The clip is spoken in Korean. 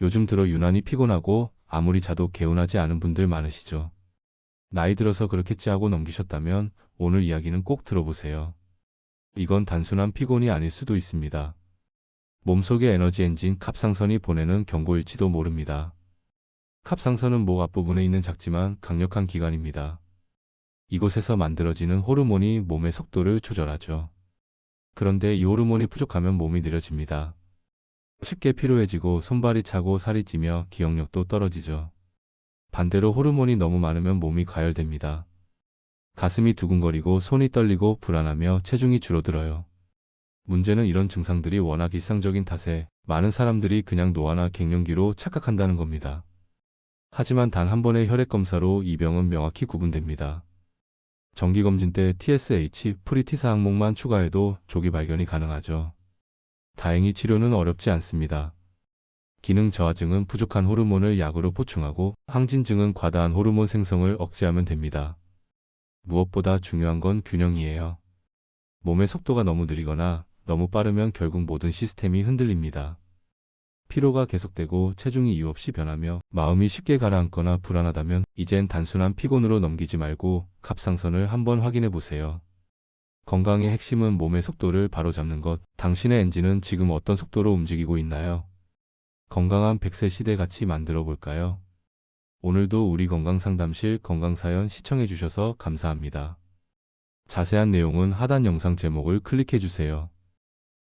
요즘 들어 유난히 피곤하고 아무리 자도 개운하지 않은 분들 많으시죠. 나이 들어서 그렇겠지 하고 넘기셨다면 오늘 이야기는 꼭 들어보세요. 이건 단순한 피곤이 아닐 수도 있습니다. 몸속의 에너지 엔진 갑상선이 보내는 경고일지도 모릅니다. 갑상선은 목 앞부분에 있는 작지만 강력한 기관입니다. 이곳에서 만들어지는 호르몬이 몸의 속도를 조절하죠. 그런데 이 호르몬이 부족하면 몸이 느려집니다. 쉽게 피로해지고 손발이 차고 살이 찌며 기억력도 떨어지죠. 반대로 호르몬이 너무 많으면 몸이 과열됩니다. 가슴이 두근거리고 손이 떨리고 불안하며 체중이 줄어들어요. 문제는 이런 증상들이 워낙 일상적인 탓에 많은 사람들이 그냥 노화나 갱년기로 착각한다는 겁니다. 하지만 단 한 번의 혈액 검사로 이 병은 명확히 구분됩니다. 정기검진 때 TSH, 프리티사 항목만 추가해도 조기 발견이 가능하죠. 다행히 치료는 어렵지 않습니다. 기능 저하증은 부족한 호르몬을 약으로 보충하고 항진증은 과다한 호르몬 생성을 억제하면 됩니다. 무엇보다 중요한 건 균형이에요. 몸의 속도가 너무 느리거나 너무 빠르면 결국 모든 시스템이 흔들립니다. 피로가 계속되고 체중이 이유 없이 변하며 마음이 쉽게 가라앉거나 불안하다면 이젠 단순한 피곤으로 넘기지 말고 갑상선을 한번 확인해 보세요. 건강의 핵심은 몸의 속도를 바로잡는 것. 당신의 엔진은 지금 어떤 속도로 움직이고 있나요? 건강한 100세 시대 같이 만들어 볼까요? 오늘도 우리 건강상담실 건강사연 시청해 주셔서 감사합니다. 자세한 내용은 하단 영상 제목을 클릭해 주세요.